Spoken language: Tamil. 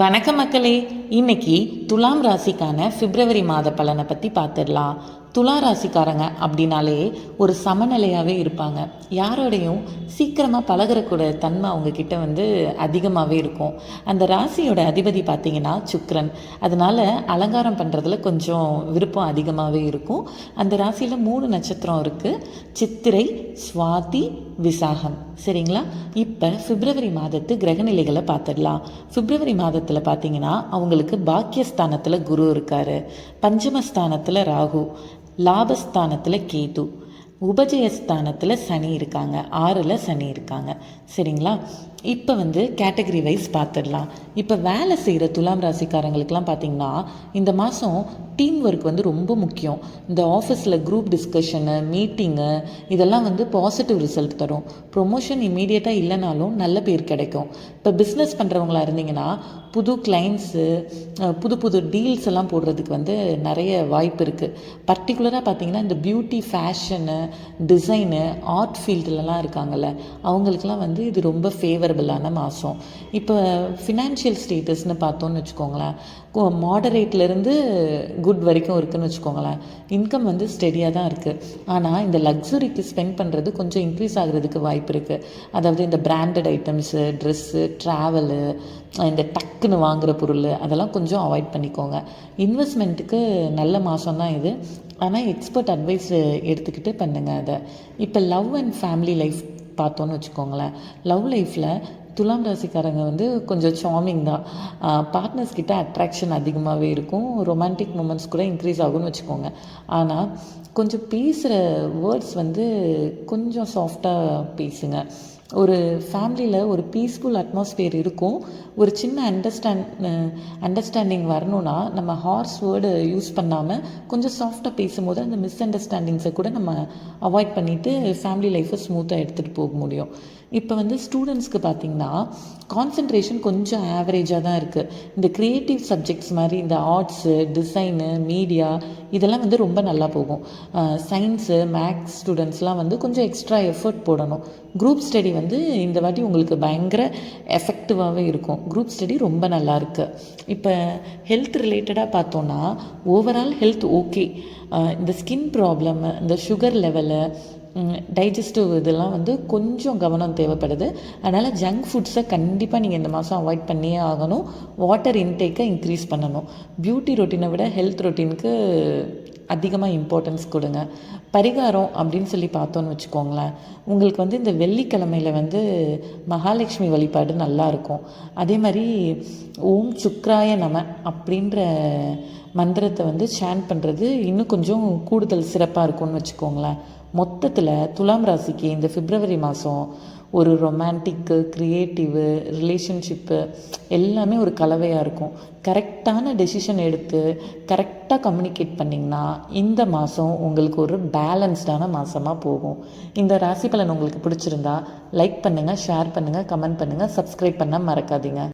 வணக்கம் மக்களே இன்னைக்கு துலாம் ராசிக்கான பிப்ரவரி மாத பலனை பற்றி பார்த்துடலாம் துலா ராசிக்காரங்க அப்படின்னாலே ஒரு சமநிலையாகவே இருப்பாங்க. யாரோடையும் சீக்கிரமாக பழகிறக்கூட தன்மை அவங்கக்கிட்ட வந்து அதிகமாகவே இருக்கும். அந்த ராசியோட அதிபதி பார்த்திங்கன்னா சுக்ரன் அதனால அலங்காரம் பண்ணுறதுல கொஞ்சம் விருப்பம் அதிகமாகவே இருக்கும். அந்த ராசியில் மூணு நட்சத்திரம் இருக்குது சித்திரை சுவாதி விசாகம். சரிங்களா? இப்போ பிப்ரவரி மாதத்து கிரகநிலைகளை பார்த்துடலாம். பிப்ரவரி மாதத்தில் பார்த்தீங்கன்னா அவங்களுக்கு பாக்கியஸ்தானத்தில் குரு இருக்கார். பஞ்சமஸ்தானத்தில் ராகு. லாபஸ்தானத்தில் கேது. உபஜயஸ்தானத்தில் சனி இருக்காங்க. ஆறில் சனி இருக்காங்க. சரிங்களா? இப்போ வந்து கேட்டகரி வைஸ் பார்த்துடலாம் இப்போ வேலை செய்கிற துலாம் ராசிக்காரங்களுக்கெல்லாம் பார்த்தீங்கன்னா இந்த மாதம் டீம் ஒர்க் வந்து ரொம்ப முக்கியம். இந்த ஆஃபீஸில் குரூப் டிஸ்கஷனு மீட்டிங்கு இதெல்லாம் வந்து பாசிட்டிவ் ரிசல்ட் தரும். ப்ரொமோஷன் இமீடியட்டாக இல்லைனாலும் நல்ல பேர் கிடைக்கும். இப்போ பிஸ்னஸ் பண்ணுறவங்களா இருந்தீங்கன்னா புது கிளைண்ட்ஸு புது புது டீல்ஸ் எல்லாம் போடுறதுக்கு வந்து நிறைய வாய்ப்பு இருக்குது பர்டிகுலராக பார்த்தீங்கன்னா இந்த பியூட்டி ஃபேஷனு டிசைனு ஆர்ட் ஃபீல்டுலலாம் இருக்காங்கல்ல அவங்களுக்குலாம் வந்து இது ரொம்ப ஃபேவரபிளான மாதம் இப்போ ஃபினான்ஷியல் ஸ்டேட்டஸ்னு பார்த்தோன்னு வச்சுக்கோங்களேன் மாடரேட்லேருந்து குட் வரைக்கும் இருக்குதுன்னு வச்சுக்கோங்களேன் இன்கம் வந்து ஸ்டெடியாக தான் இருக்குது ஆனால் இந்த லக்ஸுரிக்கு ஸ்பெண்ட் பண்ணுறது கொஞ்சம் இன்க்ரீஸ் ஆகிறதுக்கு வாய்ப்பு இருக்குது அதாவது இந்த பிராண்டட் ஐட்டம்ஸு ட்ரெஸ்ஸு ட்ராவலு இந்த டக்குன்னு வாங்குகிற பொருள் அதெல்லாம் கொஞ்சம் அவாய்ட் பண்ணிக்கோங்க. இன்வெஸ்ட்மெண்ட்டுக்கு நல்ல மாதம் தான் இது. ஆனால் எக்ஸ்பர்ட் அட்வைஸ் எடுத்துக்கிட்டு பண்ணுங்கள் அதை. இப்போ லவ் அண்ட் ஃபேமிலி லைஃப் பார்த்தோன்னு வச்சுக்கோங்களேன். லவ் லைஃப்பில் துலாம் ராசிக்காரங்க வந்து கொஞ்சம் சாமிங் தான். பார்ட்னர்ஸ் கிட்ட அட்ராக்ஷன் அதிகமாகவே இருக்கும். ரொமான்டிக் மூமெண்ட்ஸ் கூட இன்க்ரீஸ் ஆகும்னு வச்சுக்கோங்க. ஆனால் கொஞ்சம் பேசுகிற வேர்ட்ஸ் வந்து கொஞ்சம் சாஃப்டாக பேசுங்க. ஒரு ஃபேமிலியில் ஒரு பீஸ்ஃபுல் அட்மாஸ்ஃபியர் இருக்கும். ஒரு சின்ன அண்டர்ஸ்டாண்ட் அண்டர்ஸ்டாண்டிங் வரணும்னா நம்ம ஹார்ஸ் வேர்டு யூஸ் பண்ணாமல் கொஞ்சம் சாஃப்டாக பேசும்போது அந்த மிஸ் அண்டர்ஸ்டாண்டிங்ஸை கூட நம்ம அவாய்ட் பண்ணிவிட்டு ஃபேமிலி லைஃப்பை ஸ்மூத்தாக எடுத்துகிட்டு போக முடியும். இப்போ வந்து ஸ்டூடெண்ட்ஸ்க்கு பார்த்திங்கன்னா கான்சன்ட்ரேஷன் கொஞ்சம் ஆவரேஜாக தான் இருக்குது இந்த க்ரியேட்டிவ் சப்ஜெக்ட்ஸ் மாதிரி இந்த ஆர்ட்ஸு டிசைனு மீடியா இதெல்லாம் வந்து ரொம்ப நல்லா போகும். சயின்ஸு மேக்ஸ் ஸ்டூடெண்ட்ஸ்லாம் வந்து கொஞ்சம் எக்ஸ்ட்ரா எஃபர்ட் போடணும். குரூப் ஸ்டடி வந்து இந்த வாட்டி உங்களுக்கு பயங்கர எஃபெக்டிவாகவே இருக்கும். குரூப் ஸ்டடி ரொம்ப நல்லா இருக்குது இப்போ ஹெல்த் ரிலேட்டடாக பார்த்தோன்னா ஓவரால் ஹெல்த் ஓகே இந்த ஸ்கின் ப்ராப்ளம் இந்த சுகர் லெவலு டைஜஸ்டிவ் இதெல்லாம் வந்து கொஞ்சம் கவனம் தேவைப்படுது. அதனால் ஜங்க் ஃபுட்ஸை கண்டிப்பாக நீங்கள் இந்த மாதம் அவாய்ட் பண்ணியே ஆகணும். வாட்டர் இன்டேக்கை இன்க்ரீஸ் பண்ணணும். பியூட்டி ரொட்டீனை விட ஹெல்த் ரொட்டீனுக்கு அதிகமாக இம்பார்ட்டன்ஸ் கொடுங்க. பரிகாரம் அப்படின்னு சொல்லி பார்த்தோன்னு வச்சுக்கோங்களேன். உங்களுக்கு வந்து இந்த வெள்ளிக்கிழமையில் வந்து மகாலட்சுமி வழிபாடு நல்லாயிருக்கும் அதே மாதிரி ஓம் சுக்ராய நம அப்படின்ற மந்திரத்தை வந்து சேன் பண்ணுறது இன்னும் கொஞ்சம் கூடுதல் சிறப்பாக இருக்கும்னு வச்சுக்கோங்களேன். மொத்தத்தில் துலாம் ராசிக்கு இந்த பிப்ரவரி மாதம் ஒரு ரொமான்டிக்கு க்ரியேட்டிவு ரிலேஷன்ஷிப்பு எல்லாமே ஒரு கலவையாக இருக்கும். கரெக்டான டெசிஷன் எடுத்து கரெக்டாக கம்யூனிகேட் பண்ணிங்கன்னா இந்த மாதம் உங்களுக்கு ஒரு பேலன்ஸ்டான மாதமாக போகும். இந்த ராசி பலன் உங்களுக்கு பிடிச்சிருந்தா லைக் பண்ணுங்கள் ஷேர் பண்ணுங்கள் கமெண்ட் பண்ணுங்கள் சப்ஸ்கிரைப் பண்ண மறக்காதீங்க.